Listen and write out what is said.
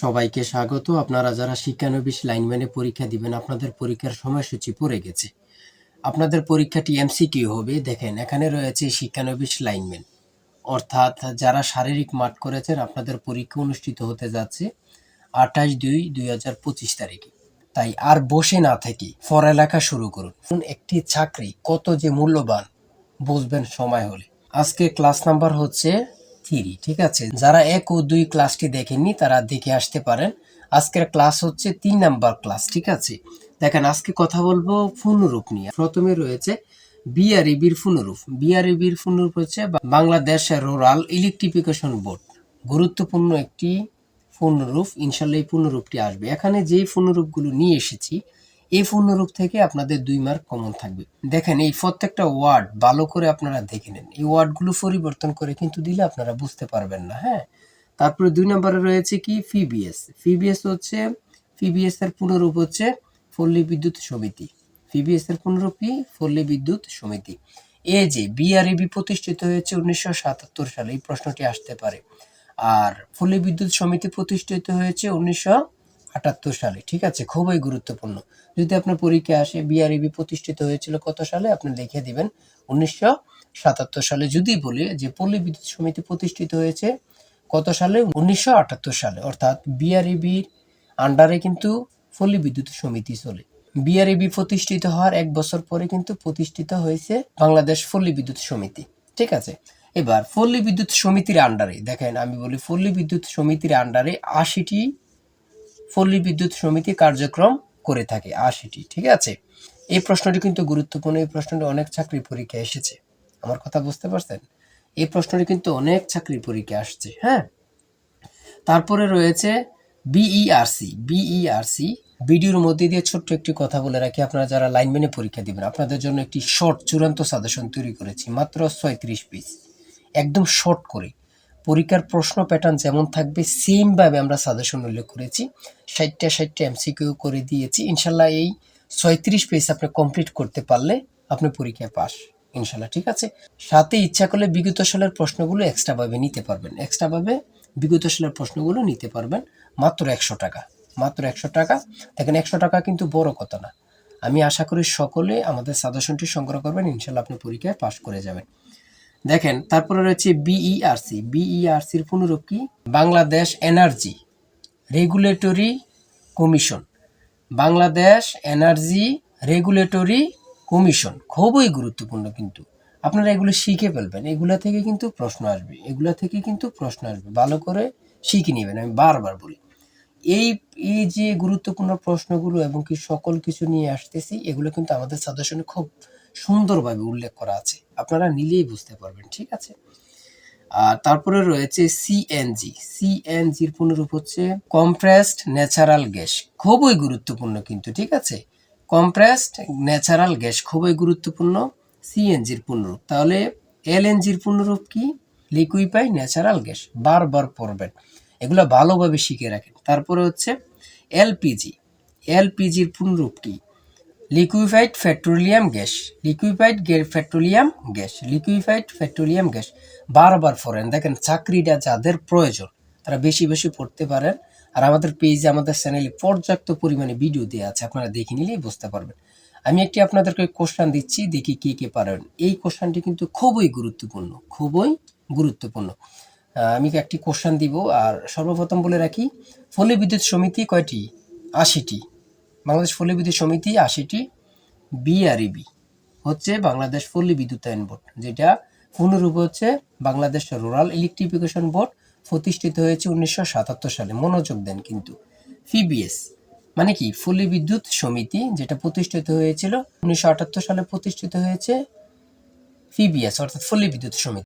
সবাইকে স্বাগত। আপনারা যারা শিক্ষানবিশ লাইনম্যানে পরীক্ষা দিবেন, আপনাদের পরীক্ষার সময়সূচি পড়ে গেছে। আপনাদের পরীক্ষাটি এমসিকিউ হবে। দেখেন, এখানে রয়েছে শিক্ষানবিশ লাইনম্যান। অর্থাৎ যারা শারীরিক মাঠ করেছেন, আপনাদের পরীক্ষা অনুষ্ঠিত হতে যাচ্ছে আঠাশ দুই দুই হাজার পঁচিশ তারিখে। তাই আর বসে না থেকে পড়ালেখা শুরু করুন। একটি চাকরি কত যে মূল্যবান, বুঝবেন সময় হলে। আজকে ক্লাস নাম্বার হচ্ছে থ্রি ঠিক আছে? যারা এক ও দুই ক্লাসটি দেখেননি, তারা দেখে আসতে পারেন। আজকের ক্লাস হচ্ছে তিন নাম্বার ক্লাস, ঠিক আছে? দেখেন, আজকে কথা বলব পূর্ণরূপ নিয়ে। প্রথমে রয়েছে বিআরইবির পূর্ণরূপ। বিআরইবির পূর্ণরূপ হচ্ছে বাংলাদেশ রুরাল ইলেকট্রিফিকেশন বোর্ড। গুরুত্বপূর্ণ একটি পূর্ণরূপ। ইনশাল্লাহ এই পূর্ণরূপটি আসবে। এখানে যেই পূর্ণরূপগুলো নিয়ে এসেছি এই পূর্ণরূপ থেকে আপনাদের দুই মার্ক কমন থাকবে। দেখেন, এই প্রত্যেকটা ওয়ার্ড ভালো করে আপনারা দেখে নেন। এই ওয়ার্ডগুলো পরিবর্তন করে কিন্তু দিলে আপনারা বুঝতে পারবেন না হ্যাঁ? তারপরে দুই নম্বরে রয়েছে কি? ফিবিএস ফিবিএস হচ্ছে ফিবিএস এর পুনরূপ হচ্ছে পল্লী বিদ্যুৎ সমিতি। ফিবিএস এর পুনরূপ কি? পল্লী বিদ্যুৎ সমিতি। এ যে বিআরইবি প্রতিষ্ঠিত হয়েছে উনিশশো সাতাত্তর সালে, এই প্রশ্নটি আসতে পারে। আর পল্লী বিদ্যুৎ সমিতি প্রতিষ্ঠিত হয়েছে উনিশশো আটাত্তর সালে, ঠিক আছে? খুবই গুরুত্বপূর্ণ। যদি আপনার পরীক্ষা আসে বিআরইবি প্রতিষ্ঠিত হয়েছিল কত সালে? আপনি লিখে দিবেন। উনিশশো সাতাত্তর সালে যদি বলি যে পল্লী বিদ্যুৎ সমিতি প্রতিষ্ঠিত হয়েছে কত সালে? উনিশশো আটাত্তর সালে। অর্থাৎ বিআরইবির আন্ডারে কিন্তু পল্লী বিদ্যুৎ সমিতি চলে। বিআরইবি প্রতিষ্ঠিত হওয়ার এক বছর পরে কিন্তু প্রতিষ্ঠিত হয়েছে বাংলাদেশ পল্লী বিদ্যুৎ সমিতি, ঠিক আছে? এবার পল্লী বিদ্যুৎ সমিতির আন্ডারে দেখেন আমি বলি পল্লী বিদ্যুৎ সমিতির আন্ডারে আশিটি পল্লী বিদ্যুৎ সমিতি কার্যক্রম করে থাকে আশিটি, ঠিক আছে? এই প্রশ্নটি কিন্তু গুরুত্বপূর্ণ, এই প্রশ্নটি অনেক চাকরি পরীক্ষা এসেছে। আমার কথা বুঝতে পারছেন? এই প্রশ্নটি কিন্তু অনেক চাকরি পরীক্ষা আসছে হ্যাঁ? তারপরে রয়েছে বিইআরসি বিইআরসি ভিডিওর মধ্যে দিয়ে ছোট্ট একটি কথা বলে রাখি, আপনারা যারা লাইনম্যানে পরীক্ষা দিবেন, আপনাদের জন্য একটি শর্ট, চূড়ান্ত সাজেশন তৈরি করেছি, মাত্র ছয়ত্রিশ পিস একদম শর্ট করে। পরীক্ষার প্রশ্ন প্যাটার্ন যেমন থাকবে সেমভাবে আমরা সাজেশন উল্লেখ করেছি। ষাটটা ষাটটা এমসিকিউ করে দিয়েছি। ইনশাল্লাহ এই ছয়ত্রিশ পেজ আপনি কমপ্লিট করতে পারলে আপনি পরীক্ষায় পাস ইনশাল্লাহ, ঠিক আছে? সাথে ইচ্ছা করলে বিগত সালের প্রশ্নগুলো এক্সট্রাভাবে নিতে পারবেন। এক্সট্রাভাবে বিগত সালের প্রশ্নগুলো নিতে পারবেন। মাত্র একশো টাকা, মাত্র একশো টাকা। দেখেন, একশো টাকা কিন্তু বড় কথা না। আমি আশা করি সকলে আমাদের সাজেশনটি সংগ্রহ করবেন। ইনশাল্লাহ আপনি পরীক্ষায় পাশ করে যাবেন। দেখেন, তারপরে রয়েছে E বিইআরসি বিইআরসির পুনরূপ কি? Bangladesh energy regulatory commission. Bangladesh energy regulatory commission. খুবই গুরুত্বপূর্ণ কিন্তু। আপনারা এগুলো শিখে ফেলবেন। এগুলা থেকে কিন্তু প্রশ্ন আসবে। এগুলা থেকে কিন্তু প্রশ্ন আসবে। ভালো করে শিখে নেবেন। আমি বারবার বলি, এই এই যে গুরুত্বপূর্ণ প্রশ্নগুলো এবং কি সকল কিছু নিয়ে আসতেছি, এগুলো কিন্তু আমাদের সাজেশনে খুব সুন্দরভাবে উল্লেখ করা আছে। আপনারা নিলেই বুঝতে পারবেন, ঠিক আছে? আর তারপরে রয়েছে সিএনজি সিএনজির পুনরূপ হচ্ছে কম্প্রেসড ন্যাচারাল গ্যাস খুবই গুরুত্বপূর্ণ কিন্তু, ঠিক আছে? কম্প্রেসড ন্যাচারাল গ্যাস খুবই গুরুত্বপূর্ণ সিএনজির পুনরূপ। তাহলে এলএনজির পুনরূপ কি? লিকুইফাই ন্যাচারাল গ্যাস বারবার পড়বেন। এগুলো ভালোভাবে শিখে রাখেন। তারপরে হচ্ছে এলপিজি এলপিজির পুনরূপ কি? Liquefied petroleum gas, liquefied petroleum gas, liquefied petroleum gas বারবার পড়েন দেখেন, চাকরিটা যাদের প্রয়োজন, তারা বেশি বেশি পড়তে পারেন। আর আমাদের পেজে, আমাদের চ্যানেলে পর্যাপ্ত পরিমাণে ভিডিও দেওয়া আছে, আপনারা দেখে নিলেই বুঝতে পারবেন। আমি একটি আপনাদেরকে কোশ্চান দিচ্ছি, দেখি কে কে পারেন। এই কোশ্চানটি কিন্তু খুবই গুরুত্বপূর্ণ খুবই গুরুত্বপূর্ণ। আমি একটি কোশ্চান দিব, আর সর্বপ্রথম বলে রাখি, ফলে বিদ্যুৎ সমিতি কয়টি? আশিটি। বাংলাদেশ পল্লী বিদ্যুৎ সমিতি আশিটি বিআরইবি হচ্ছে বাংলাদেশ পল্লী বিদ্যুতায়ন বোর্ড, যেটা পুনরূপ হচ্ছে বাংলাদেশ রুরাল ইলেকট্রিফিকেশন বোর্ড প্রতিষ্ঠিত হয়েছে উনিশশো সাতাত্তর সালে। মনোযোগ দেন কিন্তু। ফিবিএস মানে কি? পল্লী বিদ্যুৎ সমিতি, যেটা প্রতিষ্ঠিত হয়েছিল উনিশশো আটাত্তর সালে প্রতিষ্ঠিত হয়েছে ফিবিএস, অর্থাৎ পল্লী বিদ্যুৎ সমিতি।